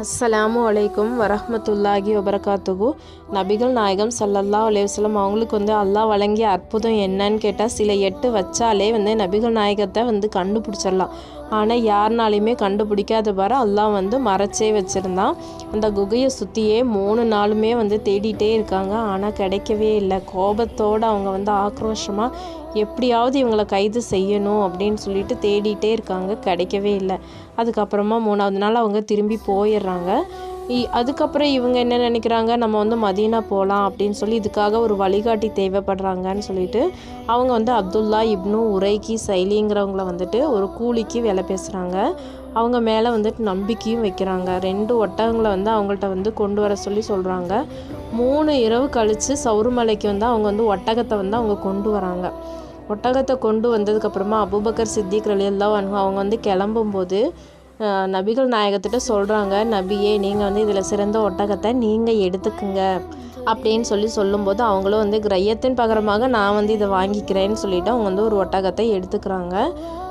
அஸ்ஸலாமு அலைக்கும் வரஹ்மத்துல்லாஹி வபரகாத்துகு நபிகள் நாயகம் சல்லல்லா அலைஹி அவங்களுக்கு வந்து அல்லாஹ் வழங்கிய அற்புதம் என்னன்னு கேட்டால் சில எட்டு வச்சாலே வந்து நபிகள் நாயகத்தை வந்து கண்டுபிடிச்சிடலாம். ஆனால் யாருனாலையுமே கண்டுபிடிக்காத வர எல்லாம் வந்து மறைச்சே வச்சுருந்தான். அந்த குகையை சுற்றியே மூணு நாளுமே வந்து தேடிட்டே இருக்காங்க. ஆனால் கிடைக்கவே இல்லை. கோபத்தோடு அவங்க வந்து ஆக்ரோஷமாக எப்படியாவது இவங்களை கைது செய்யணும் அப்படின்னு சொல்லிட்டு தேடிட்டே இருக்காங்க. கிடைக்கவே இல்லை. அதுக்கப்புறமா மூணாவது நாள் அவங்க திரும்பி போயிடுறாங்க. அதுக்கப்புறம் இவங்க என்ன நினைக்கிறாங்க? நம்ம வந்து மதீனா போகலாம் அப்படின்னு சொல்லி இதுக்காக ஒரு வழிகாட்டி தேவைப்படுறாங்கன்னு சொல்லிட்டு அவங்க வந்து அப்துல்லா இப்னு உரைக்கி சைலிங்கிறவங்கள வந்துட்டு ஒரு கூலிக்கு வேலை பேசுகிறாங்க அவங்க மேலே வந்துட்டு நம்பிக்கையும் வைக்கிறாங்க. ரெண்டு ஒட்டகங்களை வந்து அவங்கள்ட்ட வந்து கொண்டு வர சொல்லி சொல்கிறாங்க மூணு இரவு கழித்து சவுருமலைக்கு வந்து அவங்க வந்து ஒட்டகத்தை வந்து அவங்க கொண்டு வராங்க. ஒட்டகத்தை கொண்டு வந்ததுக்கப்புறமா அபூபக்கர் சித்திக் ரலியல்லாஹு அவங்க வந்து கிளம்பும்போது நபிகள் நாயகத்திட்ட சொல்கிறாங்க நபியே நீங்கள் வந்து இதில் சிறந்த ஒட்டகத்தை நீங்கள் எடுத்துக்குங்க. அப்படின்னு சொல்லி சொல்லும்போது அவங்களும் வந்து கிரையத்தின் பகரமாக நான் வந்து இதை வாங்கிக்கிறேன்னு சொல்லிவிட்டு அவங்க வந்து ஒரு ஒட்டகத்தை எடுத்துக்கிறாங்க.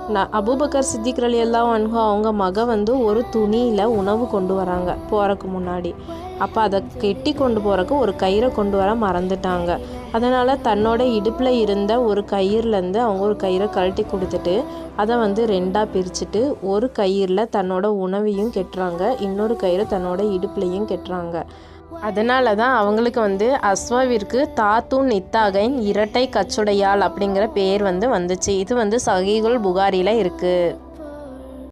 நான் அபுபக்கர் சித்திக் எல்லாம் அன்ஹு அவங்க மக வந்து ஒரு துணியில் உணவு கொண்டு வராங்க போகிறக்கு முன்னாடி. அப்போ அதை கெட்டி கொண்டு போகிறக்கு ஒரு கயிறை கொண்டு வர மறந்துட்டாங்க. அதனால் தன்னோட இடுப்பில் இருந்த ஒரு கயிறுலேருந்து அவங்க ஒரு கயிறை கழட்டி கொடுத்துட்டு அதை வந்து ரெண்டாக பிரிச்சுட்டு ஒரு கயிறில் தன்னோட உணவையும் கெட்டுறாங்க இன்னொரு கயிறு தன்னோட இடுப்புலையும் கெட்டுறாங்க. அதனால தான் அவங்களுக்கு வந்து அஸ்வாவிற்கு தாத்தூன் நித்தாகைன் இரட்டை கச்சுடையாள் அப்படிங்கிற பேர் வந்து வந்துச்சு. இது வந்து சகிகுல் புகாரியில் இருக்குது